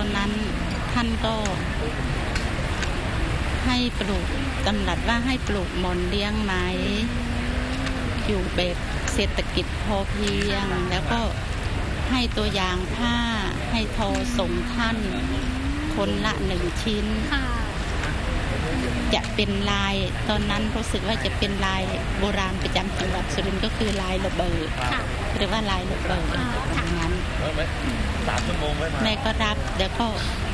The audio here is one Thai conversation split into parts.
ตอนนั้นท่านก็ให้ปลูกตำหนัดว่าให้ปลูกมอนเลี้ยงไม้อยู่แบบเศรษฐกิจพอเพียง แล้วก็ให้ตัวอย่างผ้าให้ทอส่งท่าน คนละหนึ่งชิ้น จะเป็นลายตอนนั้นรู้สึกว่าจะเป็นลายโบราณประจำจังหวัดสุรินทร์ก็คือลายระเบิดค่ะหรือว่าลายระเบิดอ่าค่ะอย่างนั้นสามชั่วโมงไว้มาแม่ก็รับแล้วก็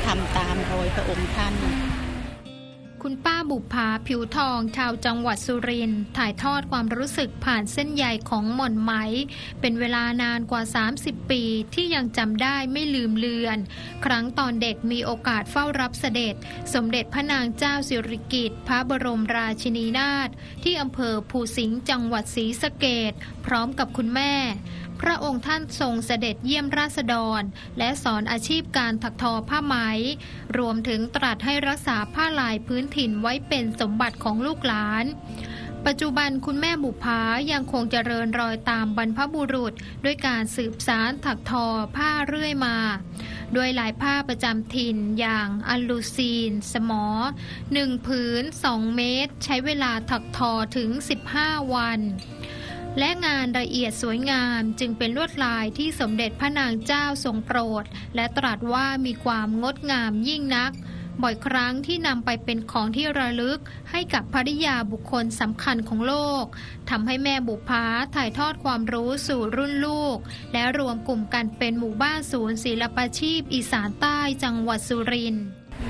ทำตามรอยพระองค์ท่าน คุณป้าบุภาผิวทอง ชาวจังหวัดสุรินทร์ถ่ายทอดความรู้สึกผ่านเส้นใยของหม่อนไหม เป็นเวลานานกว่า 30 ปีที่ยังจำได้ไม่ลืมเลือน ครั้งตอนเด็กมีโอกาสเฝ้ารับเสด็จ สมเด็จพระนางเจ้าสิริกิติ์พระบรมราชินีนาถที่อำเภอภูสิงห์จังหวัดศรีสะเกดพร้อมกับคุณแม่พระองค์ท่านทรงเสด็จเยี่ยมราษฎร และสอนอาชีพการถักทอผ้าไหม รวมถึงตรัสให้รักษาผ้าลายพื้นถิ่นไว้เป็นสมบัติของลูกหลาน ปัจจุบันคุณแม่บุภายังคงเจริญรอยตามบรรพบุรุษ ด้วยการสืบสารถักทอผ้าเรื่อยมาด้วยลายผ้าประจำถิ่นอย่างอัลลูซีน สมอ1ผืน 2 เมตร ใช้เวลาถักทอถึง 15 วัน และงานละเอียดสวยงามจึงเป็นลวดลายที่สมเด็จพระนางเจ้าทรงโปรด และตรัสว่ามีความงดงามยิ่งนัก บ่อยครั้งที่นำไปเป็นของที่ระลึกให้กับภริยาบุคคลสำคัญของโลกทำให้แม่บุพาถ่ายทอดความรู้สู่รุ่นลูก และรวมกลุ่มกันเป็นหมู่บ้านศูนย์ศิลปาชีพ อีสานใต้จังหวัดสุรินทร์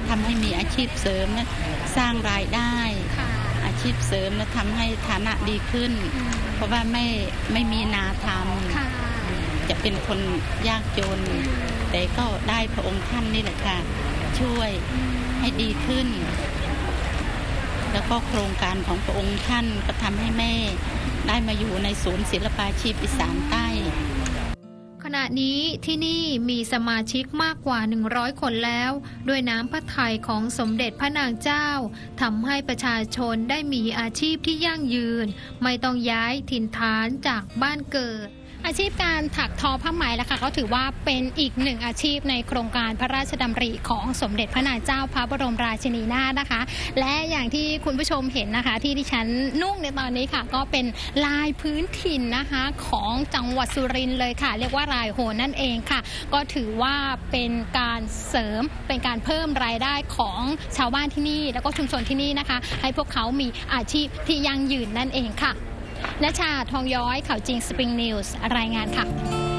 ทำให้มีอาชีพเสริมนะสร้างรายได้ ชีพเสริมนะทำให้ฐานะดีขึ้น เพราะว่าไม่ไม่มีนาทค่ะำจะเป็นคนยากจน แต่ก็ได้พระองค์ท่านนี่แหละค่ะ ช่วยให้ดีขึ้น แล้วก็โครงการของพระองค์ท่านก็ทำให้แม่ได้มาอยู่ในศูนย์ศิลปาชีพอีสานใต้ข ณะนี้ที่นี่มีสมาชิกมากกว่า 100 คนแล้ว ด้วยน้ำพระทัยของสมเด็จพระนางเจ้าทำให้ประชาชนได้มีอาชีพที่ยั่งยืน ไม่ต้องย้ายถิ่นฐานจากบ้านเกิด อาชีพการถักทอผ้าไหมล่ะค่ะก็ถือว่าเป็นอีกหนึ่งอาชีพในโครงการพระราชดำริของสมเด็จพระนางเจ้าพระบรมราชินีนาถนะคะ และอย่างที่คุณผู้ชมเห็นนะคะ ที่ดิฉันนุ่งในตอนนี้ค่ะ ก็เป็นลายพื้นถิ่นนะคะของจังหวัดสุรินทร์เลยค่ะ เรียกว่าลายโหนนั่นเองค่ะ ก็ถือว่าเป็นการเสริมเป็นการเพิ่มรายได้ของชาวบ้านที่นี่ แล้วก็ชุมชนที่นี่นะคะ ให้พวกเขามีอาชีพที่ยั่งยืนนั่นเองค่ะ ณชาทองย้อยข่าวจริงสปริงนิวส์รายงานค่ะ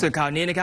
ส่วนข่าวนี้นะครับ